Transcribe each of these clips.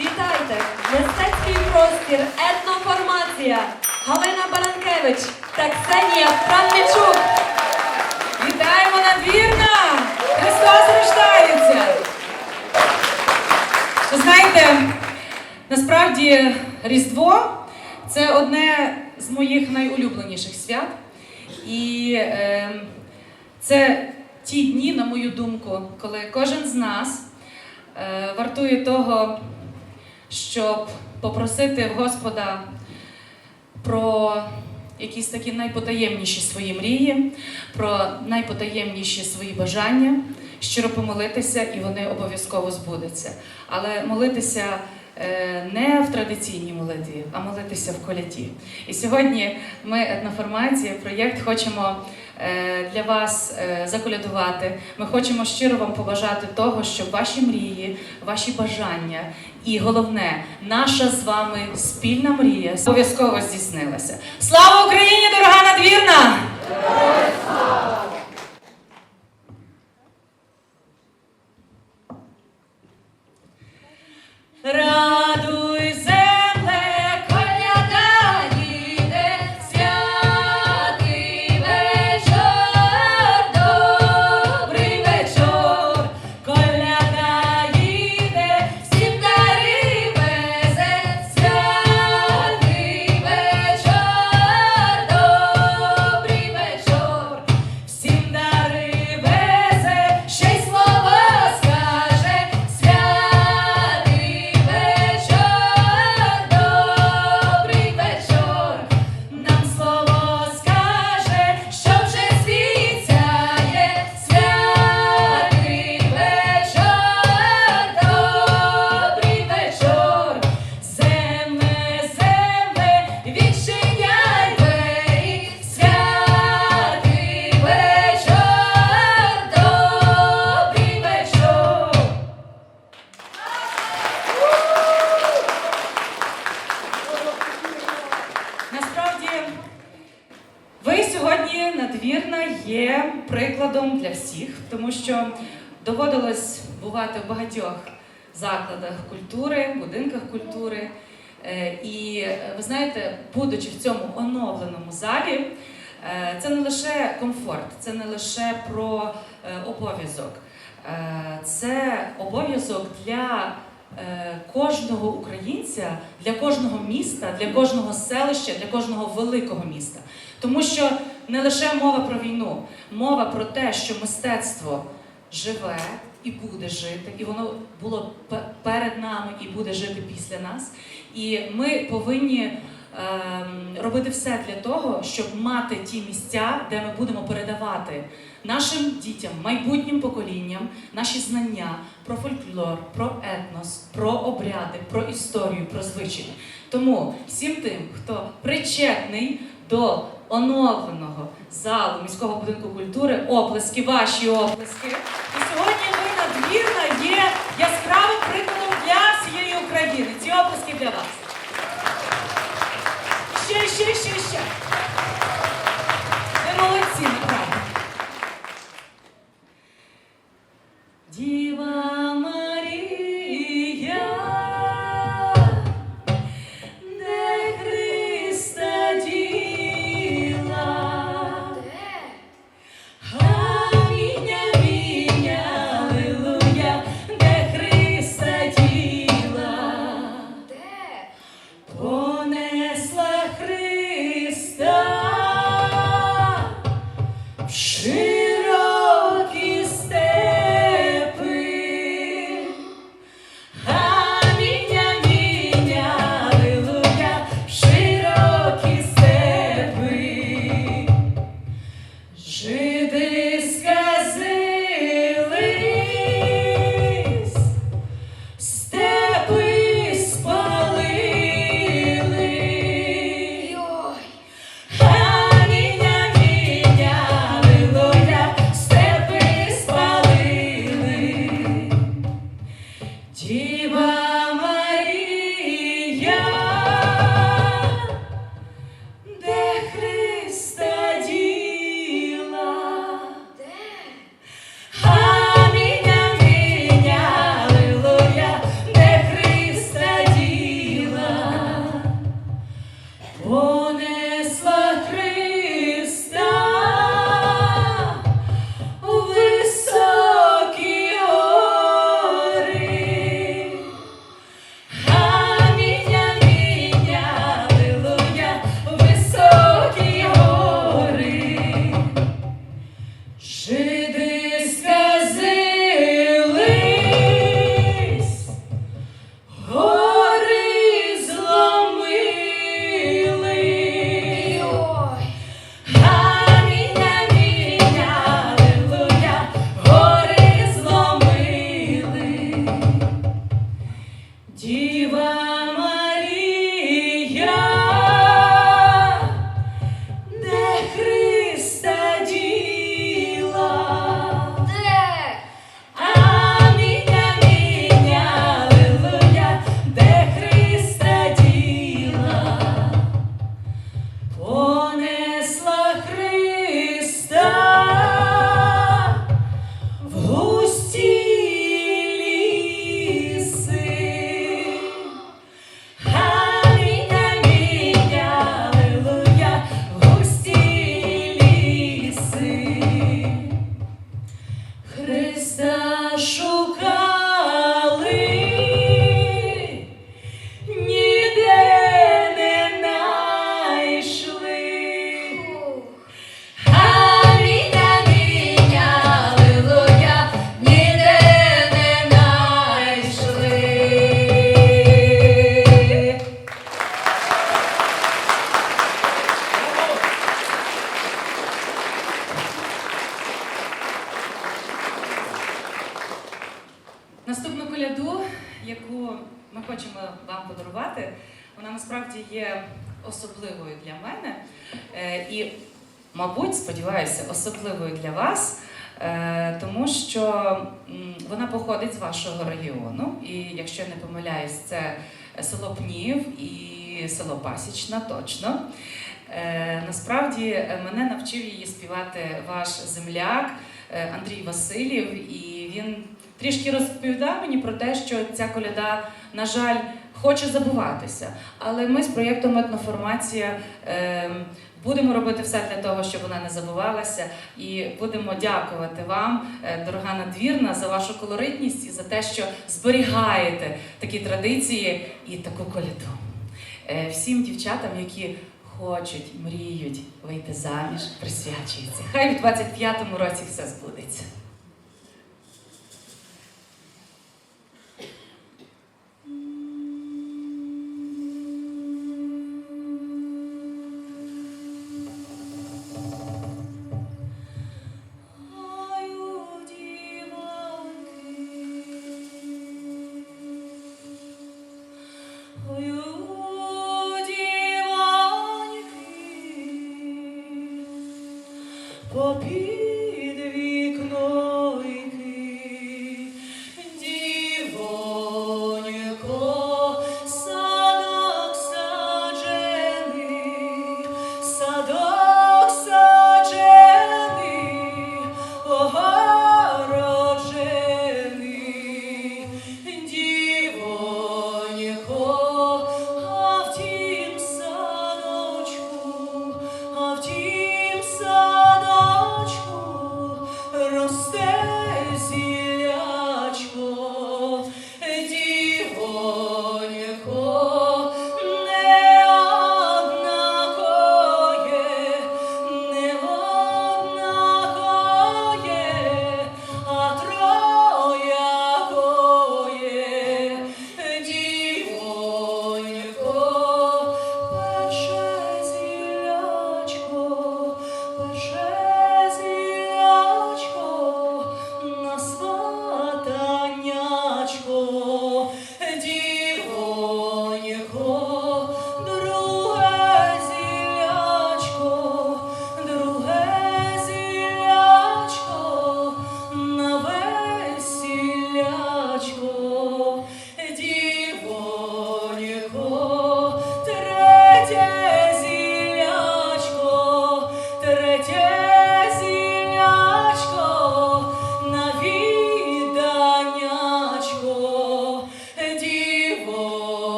Вітайте! Мистецький простір, етноформація. Галина Баланкевич та Ксенія Франмічук. Вітаємо надвірна! Христос рождається! Ви знаєте, насправді Різдво це одне з моїх найулюбленіших свят. І е, це ті дні, на мою думку, коли кожен з нас е, вартує того, щоб попросити в Господа про якісь такі найпотаємніші свої мрії, про найпотаємніші свої бажання, щиро помолитися, і вони обов'язково збудуться. Але молитися е, не в традиційній молитві, а молитися в коляді. І сьогодні ми, етноформація, проєкт, хочемо е, для вас е, заколядувати. Ми хочемо щиро вам побажати того, щоб ваші мрії, ваші бажання і головне, наша з вами спільна мрія обов'язково здійснилася. Слава Україні, дорога надвірна! Радуй тому що доводилось бувати в багатьох закладах культури, будинках культури. Е, І е, ви знаєте, будучи в цьому оновленому залі, е, це не лише комфорт, це не лише про обов'язок, це обов'язок для кожного українця, для кожного міста, для кожного селища, для кожного великого міста. Тому що не лише мова про війну, мова про те, що мистецтво живе і буде жити, і воно було перед нами і буде жити після нас. І ми повинні ем, робити все для того, щоб мати ті місця, де ми будемо передавати нашим дітям, майбутнім поколінням наші знання про фольклор, про етнос, про обряди, про історію, про звичаї. Тому всім тим, хто причетний до оновленого залу міського будинку культури, оплески, ваші оплески. І сьогодні ви надвірна є яскравим прикладом для всієї України. Ці оплески для вас. Сподіваюся, особливою для вас, е, тому що вона походить з вашого регіону. І якщо я не помиляюсь, це село Пнів і село Пасічна, точно. Е, Насправді е, мене навчив її співати ваш земляк Андрій Васильєв, і він трішки розповідав мені про те, що ця коляда, на жаль, хоче забуватися. Але ми з проєктом Етноформація е, будемо робити все для того, щоб вона не забувалася. І будемо дякувати вам, е, дорога надвірна, за вашу колоритність і за те, що зберігаєте такі традиції і таку коляду. Е, Всім дівчатам, які хочуть, мріють вийти заміж, присвячується. Хай в 25-му році все збудеться.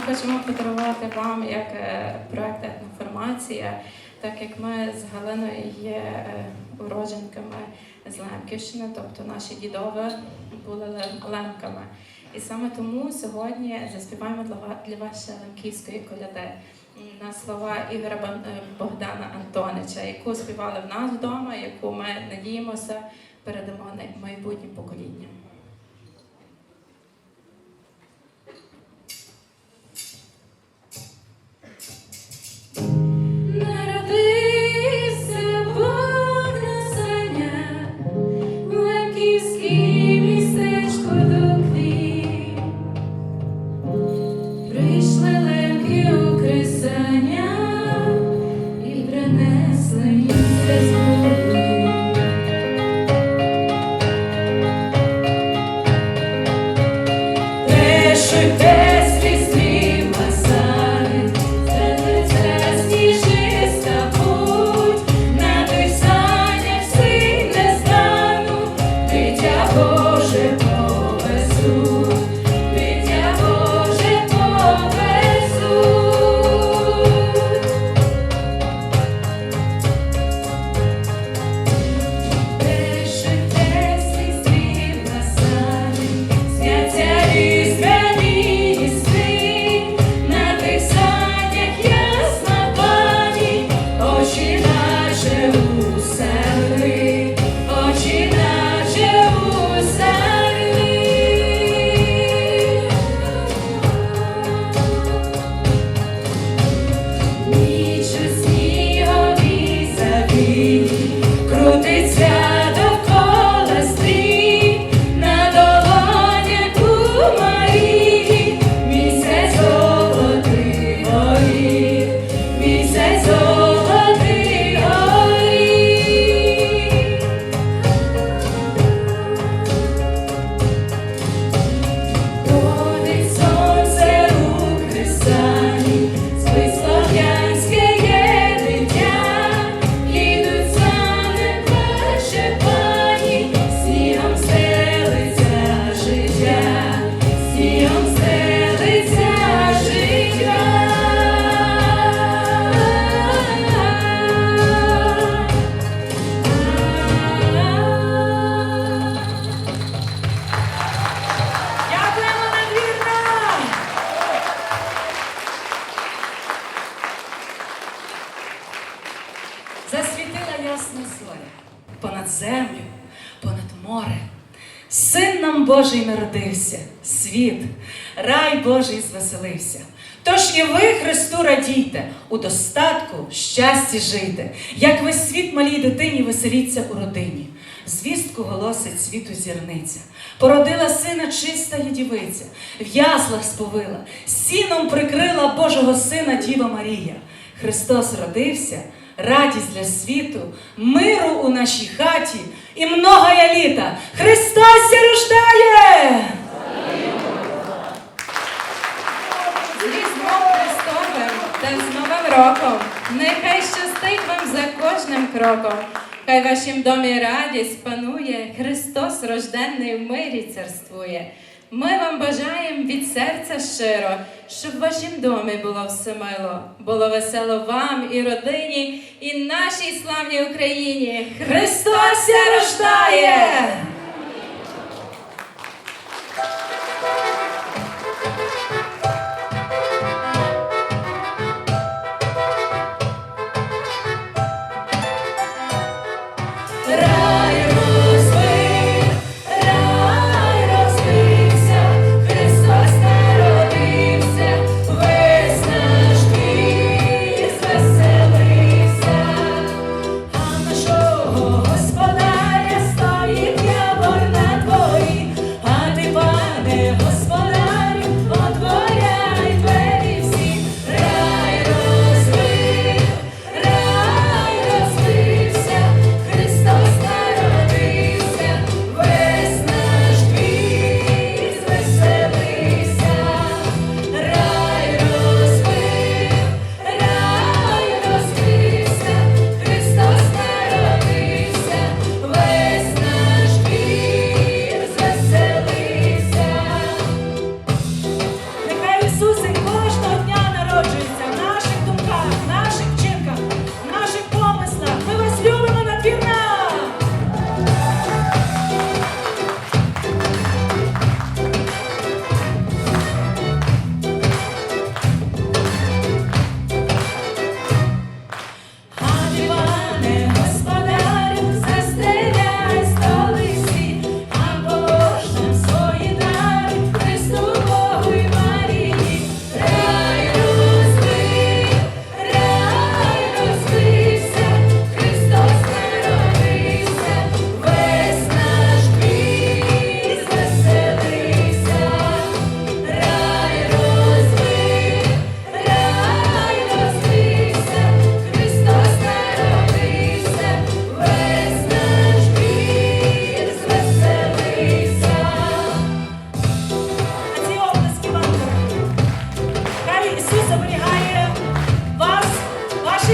Хочемо подарувати вам як е, проект етноформація, так як ми з Галиною є е, уродженками з Лемківщини, тобто наші дідови були лемками. І саме тому сьогодні заспіваємо для ва- вас лемківської коляди на слова Ігоря е, Богдана Антонича, яку співали в нас вдома, яку ми надіємося передамо майбутнім поколінням. Божий. Тож і ви, Христу, радійте, у достатку, щасті жийте, як весь світ малій дитині веселіться у родині. Звістку голосить світу зірниця. Породила сина чиста є дівиця, в яслах сповила, сіном прикрила Божого сина Діва Марія. Христос родився, радість для світу, миру у нашій хаті і многая літа. Христос рождає! Та з Новим роком. Нехай щастить вам за кожним кроком. Хай в вашім домі радість панує, Христос рожденний в мирі царствує. Ми вам бажаємо від серця щиро, щоб в вашім домі було все мило, було весело вам і родині, і нашій славній Україні. Христос рождає!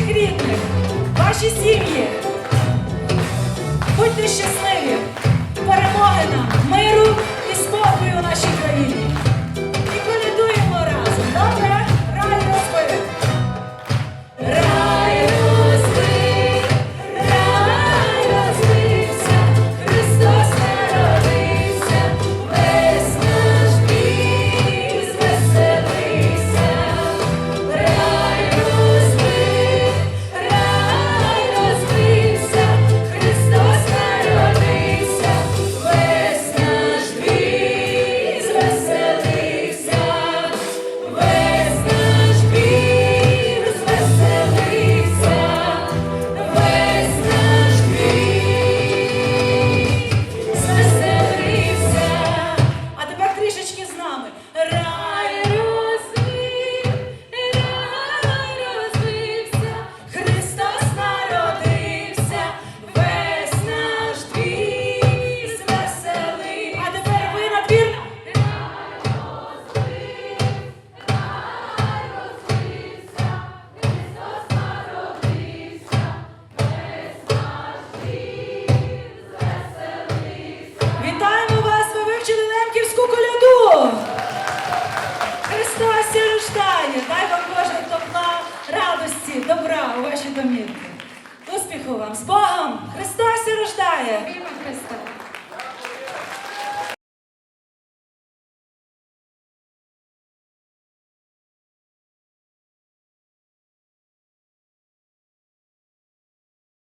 ваших ваші сім'ї. Будьте щасливі, перемоги нам, миру і спокою у нашій країні.